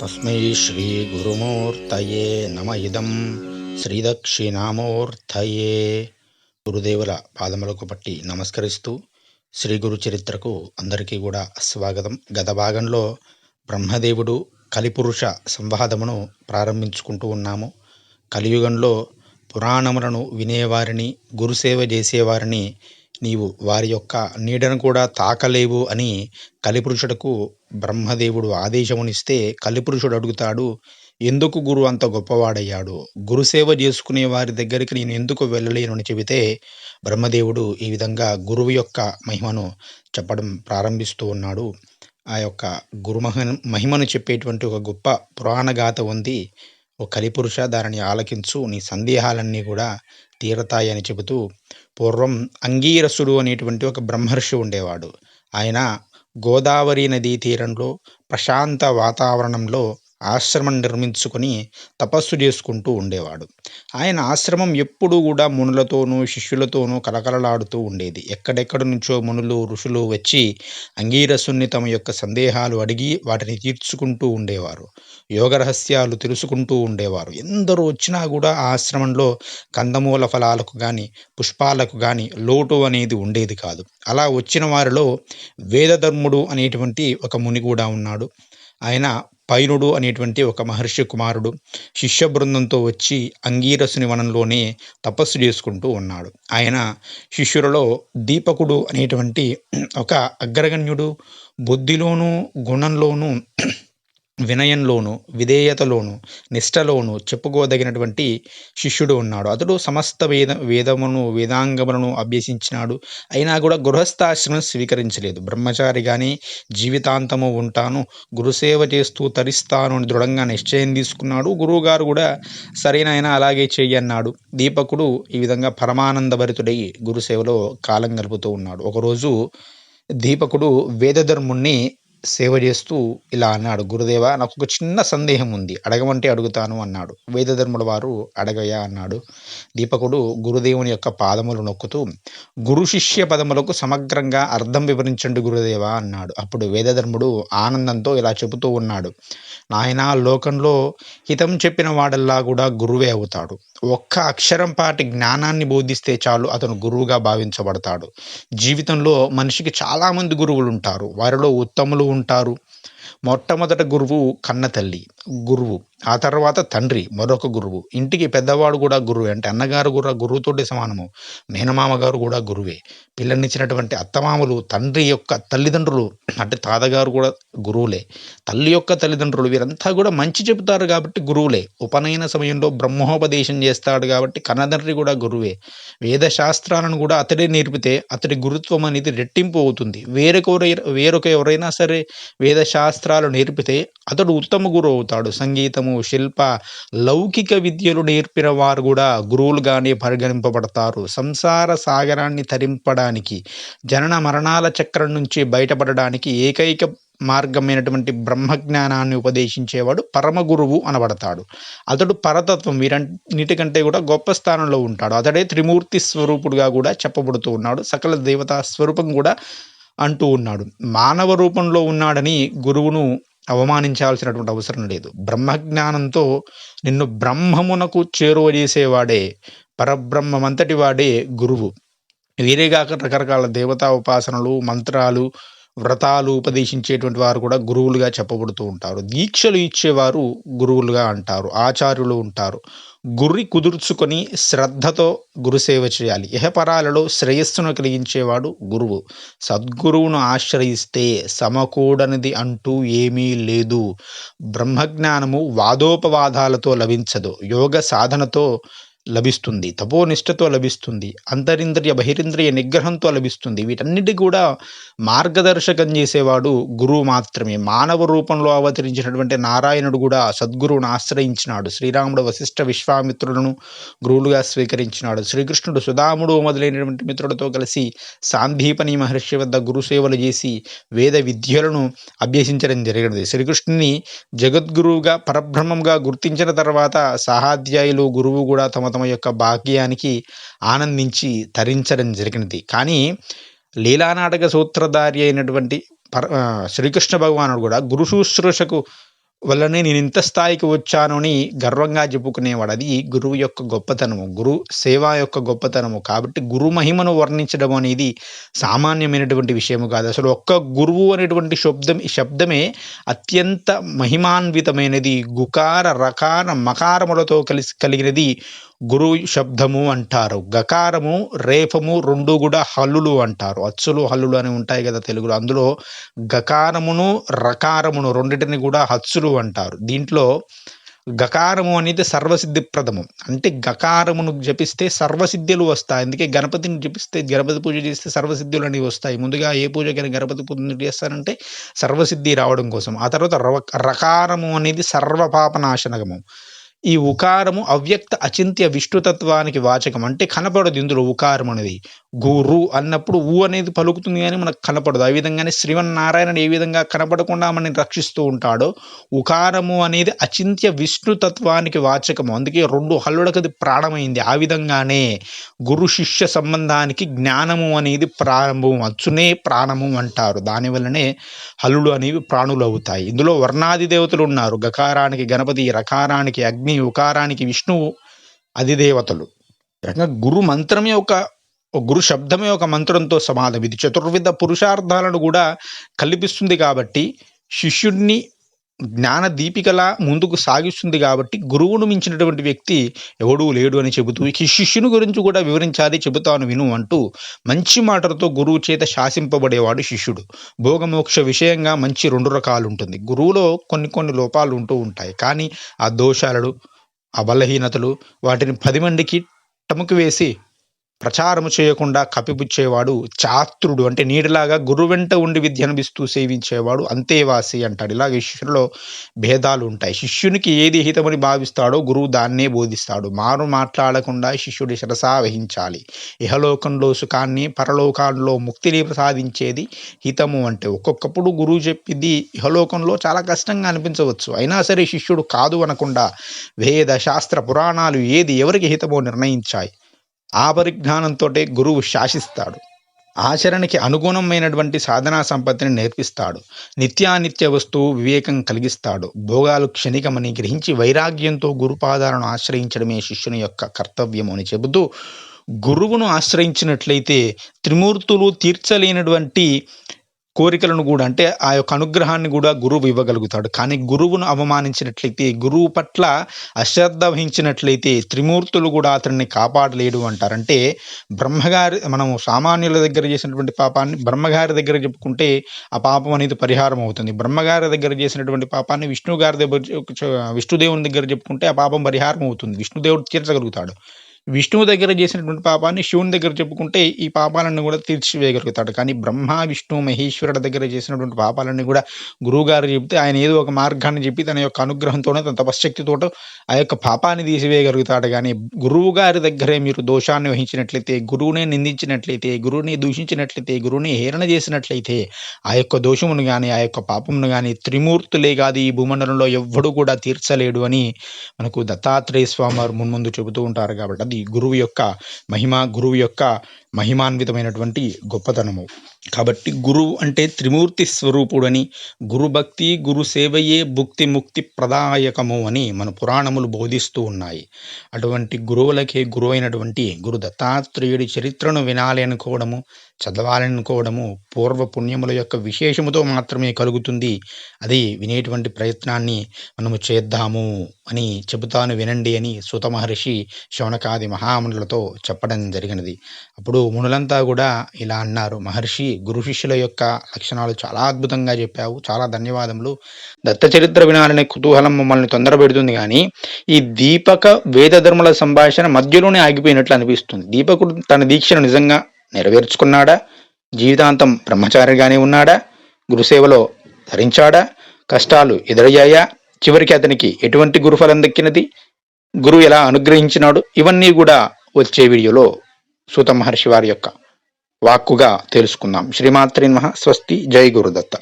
తస్మై శ్రీ గురుమూర్తయే నమ ఇదం శ్రీదక్షిణామూర్తయే గురుదేవుల పాదములకు పట్టి నమస్కరిస్తూ శ్రీ గురు చరిత్రకు అందరికీ కూడా స్వాగతం. గత భాగంలో బ్రహ్మదేవుడు కలిపురుష సంవాదమును ప్రారంభించుకుంటూ ఉన్నాము. కలియుగంలో పురాణములను వినేవారిని గురుసేవ చేసేవారిని నీవు వారి యొక్క నీడను కూడా తాకలేవు అని కలిపురుషుడకు బ్రహ్మదేవుడు ఆదేశమునిస్తే కలిపురుషుడు అడుగుతాడు ఎందుకు గురు అంత గొప్పవాడయ్యాడు? గురుసేవ చేసుకునే వారి దగ్గరికి నేను ఎందుకు వెళ్ళలేను? అని చెబితే బ్రహ్మదేవుడు ఈ విధంగా గురువు యొక్క మహిమను చెప్పడం ప్రారంభిస్తూ ఉన్నాడు. ఆ యొక్క గురుమహ మహిమను చెప్పేటువంటి ఒక గొప్ప పురాణ గాథ ఉంది. ఓ కలిపురుష దానిని ఆలకించు నీ సందేహాలన్నీ కూడా తీరతాయని చెబుతూ పూర్వం అంగీరసుడు అనేటువంటి ఒక బ్రహ్మర్షి ఉండేవాడు. ఆయన గోదావరి నదీ తీరంలో ప్రశాంత వాతావరణంలో ఆశ్రమం నిర్మించుకొని తపస్సు చేసుకుంటూ ఉండేవాడు. ఆయన ఆశ్రమం ఎప్పుడూ కూడా మునులతోనూ శిష్యులతోనూ కలకలలాడుతూ ఉండేది. ఎక్కడెక్కడ నుంచో మునులు ఋషులు వచ్చి అంగీరసుని తమ యొక్క సందేహాలు అడిగి వాటిని తీర్చుకుంటూ ఉండేవారు. యోగ రహస్యాలు తెలుసుకుంటూ ఉండేవారు. ఎందరూ వచ్చినా కూడా ఆ ఆశ్రమంలో కందమూల ఫలాలకు కానీ పుష్పాలకు కానీ లోటు అనేది ఉండేది కాదు. అలా వచ్చిన వారిలో వేదధర్ముడు అనేటువంటి ఒక ముని కూడా ఉన్నాడు. ఆయన పైనుడు అనేటువంటి ఒక మహర్షి కుమారుడు శిష్య బృందంతో వచ్చి అంగీరసుని వనంలోనే తపస్సు చేసుకుంటూ ఉన్నాడు. ఆయన శిష్యులలో దీపకుడు అనేటువంటి ఒక అగ్రగణ్యుడు బుద్ధిలోనూ గుణంలోనూ వినయంలోను విధేయతలోను నిష్టలోను చెప్పుకోదగినటువంటి శిష్యుడు ఉన్నాడు. అతడు సమస్త వేద వేదమును వేదాంగములను అభ్యసించినాడు. అయినా కూడా గృహస్థాశ్రమం స్వీకరించలేదు. బ్రహ్మచారిగానే జీవితాంతము ఉంటాను. గురుసేవ చేస్తూ తరిస్తాను అని దృఢంగా నిశ్చయం తీసుకున్నాడు. గురువుగారు కూడా సరైన ఆయన అలాగే చెయ్యన్నాడు దీపకుడు ఈ విధంగా పరమానందభరితుడై గురుసేవలో కాలం గలుపుతూ ఉన్నాడు. ఒకరోజు దీపకుడు వేదధర్ముణ్ణి సేవ చేస్తూ ఇలా అన్నాడు గురుదేవ నాకు ఒక చిన్న సందేహం ఉంది అడగమంటే అడుగుతాను అన్నాడు. వేదధర్ముల వారు అడగయ్యా అన్నాడు. దీపకుడు గురుదేవుని యొక్క పాదములు నొక్కుతూ గురు శిష్య పదములకు సమగ్రంగా అర్థం వివరించండి గురుదేవ అన్నాడు. అప్పుడు వేదధర్ముడు ఆనందంతో ఇలా చెబుతూ ఉన్నాడు నాయన లోకంలో హితం చెప్పిన వాడల్లా కూడా గురువే అవుతాడు. ఒక్క అక్షరం పాటి జ్ఞానాన్ని బోధిస్తే చాలు అతను గురువుగా భావించబడతాడు. జీవితంలో మనిషికి చాలామంది గురువులు ఉంటారు వారిలో ఉత్తములు ఉంటారు. మొట్టమొదట గురువు కన్నతల్లి. గురువు. ఆ తర్వాత తండ్రి మరొక గురువు. ఇంటికి పెద్దవాడు కూడా గురువే. అంటే అన్నగారు కూడా గురువుతోటి సమానము. మేనమామ గారు కూడా గురువే. పిల్లనిచ్చినటువంటి అత్తమామలు తండ్రి యొక్క తల్లిదండ్రులు అంటే తాతగారు కూడా గురువులే. తల్లి యొక్క తల్లిదండ్రులు వీరంతా కూడా మంచి చెబుతారు కాబట్టి గురువులే. ఉపనయన సమయంలో బ్రహ్మోపదేశం చేస్తాడు కాబట్టి కన్నతండ్రి కూడా గురువే. వేదశాస్త్రాలను కూడా అతడే నేర్పితే అతడి గురుత్వం అనేది రెట్టింపు అవుతుంది. వేరొకరు వేరొక ఎవరైనా సరే వేదశాస్త్రాలు నేర్పితే అతడు ఉత్తమ గురువు అవుతాడు. సంగీతము శిల్ప లౌకిక విద్యలు నేర్పిన వారు కూడా గురువులుగానే పరిగణింపబడతారు. సంసార సాగరాన్ని తరింపడానికి జనన మరణాల చక్రం నుంచి బయటపడడానికి ఏకైక మార్గమైనటువంటి బ్రహ్మజ్ఞానాన్ని ఉపదేశించేవాడు పరమ గురువు అనబడతాడు. అతడు పరతత్వం వీరన్నిటికంటే కూడా గొప్ప స్థానంలో ఉంటాడు. అతడే త్రిమూర్తి స్వరూపుడుగా కూడా చెప్పబడుతూ ఉన్నాడు. సకల దేవతా స్వరూపం కూడా అంటూ ఉన్నాడు. మానవ రూపంలో ఉన్నాడని గురువును అవమానించాల్సినటువంటి అవసరం లేదు. బ్రహ్మజ్ఞానంతో నిన్ను బ్రహ్మమునకు చేరువ చేసేవాడే పరబ్రహ్మమంతటి వాడే గురువు. వేరేగాక రకరకాల దేవతా ఉపాసనలు మంత్రాలు వ్రతాలు ఉపదేశించేటువంటి వారు కూడా గురువులుగా చెప్పబడుతూ ఉంటారు. దీక్షలు ఇచ్చేవారు గురువులుగా అంటారు ఆచార్యులు ఉంటారు. గురి కుదుర్చుకొని శ్రద్ధతో గురుసేవ చేయాలి. ఇహపరాలలో శ్రేయస్సును కలిగించేవాడు గురువు. సద్గురువును ఆశ్రయిస్తే సమకూడనిది అంటూ ఏమీ లేదు. బ్రహ్మజ్ఞానము వాదోపవాదాలతో లభించదు. యోగ సాధనతో లభిస్తుంది. తపోనిష్టతో లభిస్తుంది. అంతరింద్రియ బహిరింద్రియ నిగ్రహంతో లభిస్తుంది. వీటన్నిటి కూడా మార్గదర్శకం చేసేవాడు గురువు మాత్రమే. మానవ రూపంలో అవతరించినటువంటి నారాయణుడు కూడా సద్గురువును ఆశ్రయించినాడు. శ్రీరాముడు వశిష్ఠ విశ్వామిత్రులను గురువులుగా స్వీకరించినాడు. శ్రీకృష్ణుడు సుధాముడు మొదలైనటువంటి మిత్రులతో కలిసి సాందీపని మహర్షి వద్ద గురుసేవలు చేసి వేద విద్యలను అభ్యసించడం జరిగినది. శ్రీకృష్ణుని జగద్గురువుగా పరబ్రహ్మంగా గుర్తించిన తర్వాత సహాధ్యాయులు గురువు కూడా తమ తమ యొక్క భాగ్యానికి ఆనందించి తరించడం జరిగినది. కానీ లీలానాటక సూత్రధారి అయినటువంటి పర శ్రీకృష్ణ భగవానుడు కూడా గురు శుశ్రూషకు వల్లనే నేను ఇంత స్థాయికి వచ్చాను అని గర్వంగా చెప్పుకునేవాడు. అది గురువు యొక్క గొప్పతనము గురు సేవ యొక్క గొప్పతనము కాబట్టి గురు మహిమను వర్ణించడం అనేది సామాన్యమైనటువంటి విషయము కాదు. అసలు ఒక్క గురువు అనేటువంటి శబ్దం ఈ శబ్దమే అత్యంత మహిమాన్వితమైనది. గుకార రకార మకారములతో కలిసి కలిగినది గురు శబ్దము అంటారు గకారము రేఫము రెండు కూడా హల్లులు అంటారు. అచ్చులు హల్లులు అని ఉంటాయి కదా తెలుగులో. అందులో గకారమును రకారమును రెండింటిని కూడా హచ్చులు అంటారు. దీంట్లో గకారము అనేది సర్వసిద్ధిప్రదము అంటే గకారమును జపిస్తే సర్వసిద్ధులు వస్తాయి. అందుకే గణపతిని జపిస్తే గణపతి పూజ చేస్తే సర్వసిద్ధులు అనేవి వస్తాయి. ముందుగా ఏ పూజకైనా గణపతి పూజ చేస్తారంటే సర్వసిద్ధి రావడం కోసం. ఆ తర్వాత రవ రకారము అనేది సర్వపాపనాశనకము ఈ ఉకారము అవ్యక్త అచింత్య విష్ణుతత్వానికి వాచకం. అంటే కనపడదు ఇందులో ఉకారం అనేది. గురు అన్నప్పుడు ఊ అనేది పలుకుతుంది కానీ మనకు కనపడదు. ఆ విధంగానే శ్రీమన్నారాయణుడు ఏ విధంగా కనపడకుండా మనని రక్షిస్తూ ఉంటాడో ఉకారము అనేది అచింత్య విష్ణుతత్వానికి వాచకము. అందుకే రెండు హల్లుడకది ప్రాణమైంది ఆ విధంగానే గురు శిష్య సంబంధానికి జ్ఞానము అనేది ప్రారంభం. అచ్చునే ప్రాణము అంటారు. దానివల్లనే హల్లుడు అనేవి ప్రాణులు అవుతాయి. ఇందులో వర్ణాది దేవతలు ఉన్నారు. గకారానికి గణపతి రకారానికి అగ్ని ఉకారానికి విష్ణువు అధిదేవతలు. గురు మంత్రమే ఒక గురు శబ్దమే ఒక మంత్రంతో సమాధం. ఇది చతుర్విధ పురుషార్థాలను కూడా కల్పిస్తుంది కాబట్టి శిష్యుడిని జ్ఞాన దీపికలా ముందుకు సాగిస్తుంది కాబట్టి గురువును మించినటువంటి వ్యక్తి ఎవడూ లేడు అని చెబుతూ ఈ శిష్యుని గురించి కూడా వివరించాలి చెబుతాను విను అంటూ మంచి మాటలతో గురువు చేత శాసింపబడేవాడు శిష్యుడు. భోగమోక్ష విషయంగా మంచి రెండు రకాలు ఉంటుంది గురువులో కొన్ని కొన్ని లోపాలు ఉంటూ ఉంటాయి. కానీ ఆ దోషాలు ఆ బలహీనతలు వాటిని పది మందికి టముకు వేసి ప్రచారము చేయకుండా కప్పిపుచ్చేవాడు చాత్రుడు. అంటే నీటిలాగా గురు వెంట ఉండి విద్యనబిస్తూ సేవించేవాడు అంతేవాసి అంటాడు. ఇలాగ శిష్యుల్లో భేదాలు ఉంటాయి. శిష్యునికి ఏది హితమని భావిస్తాడో గురువు దాన్నే బోధిస్తాడు. మారు మాట్లాడకుండా శిష్యుడి శిరసా వహించాలి. ఇహలోకంలో సుఖాన్ని పరలోకాల్లో ముక్తిని ప్రసాదించేది హితము అంటే ఒక్కొక్కప్పుడు గురువు చెప్పింది ఇహలోకంలో చాలా కష్టంగా అనిపించవచ్చు. అయినా సరే శిష్యుడు కాదు అనకుండా వేద శాస్త్ర పురాణాలు ఏది ఎవరికి హితమో నిర్ణయించాయి. ఆ పరిజ్ఞానంతో గురువు శాసిస్తాడు. ఆచరణకి అనుగుణమైనటువంటి సాధనా సంపత్తిని నేర్పిస్తాడు. నిత్యానిత్య వస్తువు వివేకం కలిగిస్తాడు. భోగాలు క్షణికమని గ్రహించి వైరాగ్యంతో గురుపాదాలను ఆశ్రయించడమే శిష్యుని యొక్క కర్తవ్యం అని చెబుతూ గురువును ఆశ్రయించినట్లయితే త్రిమూర్తులు తీర్చలేనటువంటి కోరికలను కూడా అంటే ఆ యొక్క అనుగ్రహాన్ని కూడా గురువు ఇవ్వగలుగుతాడు. కానీ గురువును అవమానించినట్లయితే గురువు పట్ల అశ్రద్ధ వహించినట్లయితే త్రిమూర్తులు కూడా అతన్ని కాపాడలేడు అంటారు. అంటే బ్రహ్మగారి మనం సామాన్యుల దగ్గర చేసినటువంటి పాపాన్ని బ్రహ్మగారి దగ్గర చెప్పుకుంటే ఆ పాపం అనేది పరిహారం అవుతుంది. బ్రహ్మగారి దగ్గర చేసినటువంటి పాపాన్ని విష్ణు గారి దగ్గర విష్ణుదేవుని దగ్గర చెప్పుకుంటే ఆ పాపం పరిహారం అవుతుంది. విష్ణుదేవుడు తీర్చగలుగుతాడు. విష్ణువు దగ్గర చేసినటువంటి పాపాన్ని శివుని దగ్గర చెప్పుకుంటే ఈ పాపాలను కూడా తీర్చివేయగలుగుతాడు. కానీ బ్రహ్మ విష్ణు మహేశ్వరుడు దగ్గర చేసినటువంటి పాపాలన్నీ కూడా గురువుగారు చెప్తే ఆయన ఏదో ఒక మార్గాన్ని చెప్పి తన యొక్క అనుగ్రహంతోనే తన తపశ్శక్తితోటో ఆ యొక్క పాపాన్ని తీసివేయగలుగుతాడు. కానీ గురువు గారి దగ్గరే మీరు దోషాన్ని వహించినట్లయితే గురువునే నిందించినట్లయితే గురువుని దూషించినట్లయితే గురువుని హేరణ చేసినట్లయితే ఆ యొక్క దోషమును కానీ ఆ యొక్క పాపమును కానీ త్రిమూర్తులే కాదు ఈ భూమండలంలో ఎవ్వడు కూడా తీర్చలేడు అని మనకు దత్తాత్రేయ స్వామి వారు మున్ముందు చెబుతూ ఉంటారు కాబట్టి. గురువు యొక్క మహిమ గురువు యొక్క మహిమాన్వితమైనటువంటి గొప్పతనము. కాబట్టి గురువు అంటే త్రిమూర్తి స్వరూపుడని గురుభక్తి గురు సేవయే భుక్తి ముక్తి ప్రదాయకము అని మన పురాణములు బోధిస్తూ ఉన్నాయి. అటువంటి గురువులకే గురు అయినటువంటి గురు దత్తాత్రేయుడి చరిత్రను వినాలి అనుకోవడము చదవాలనుకోవడము పూర్వ పుణ్యముల యొక్క విశేషముతో మాత్రమే కలుగుతుంది. అది వినేటువంటి ప్రయత్నాన్ని మనము చేద్దాము అని చెబుతాను వినండి అని సుత మహర్షి శౌనకాది మహామునులతో చెప్పడం జరిగినది. అప్పుడు మునులంతా కూడా ఇలా అన్నారు. మహర్షి గురు శిష్యుల యొక్క లక్షణాలు చాలా అద్భుతంగా చెప్పావు. చాలా ధన్యవాదములు. దత్త చరిత్ర వినాలనే కుతూహలం మమ్మల్ని తొందర పెడుతుంది కానీ ఈ దీపక వేద ధర్మల సంభాషణ మధ్యలోనే ఆగిపోయినట్లు అనిపిస్తుంది. దీపకుడు తన దీక్షను నిజంగా నెరవేర్చుకున్నాడా? జీవితాంతం బ్రహ్మచారిగానే ఉన్నాడా? గురుసేవలో ధరించాడా? కష్టాలు ఎదురయ్యాయా? చివరికి అతనికి ఎటువంటి గురుఫలం దక్కినది? గురువు ఎలా అనుగ్రహించినాడు? ఇవన్నీ కూడా వచ్చే వీడియోలో సూత మహర్షి వారి యొక్క వాక్కుగా తెలుసుకుందాం. శ్రీమాత్రి నమః. స్వస్తి. జై గురుదత్త.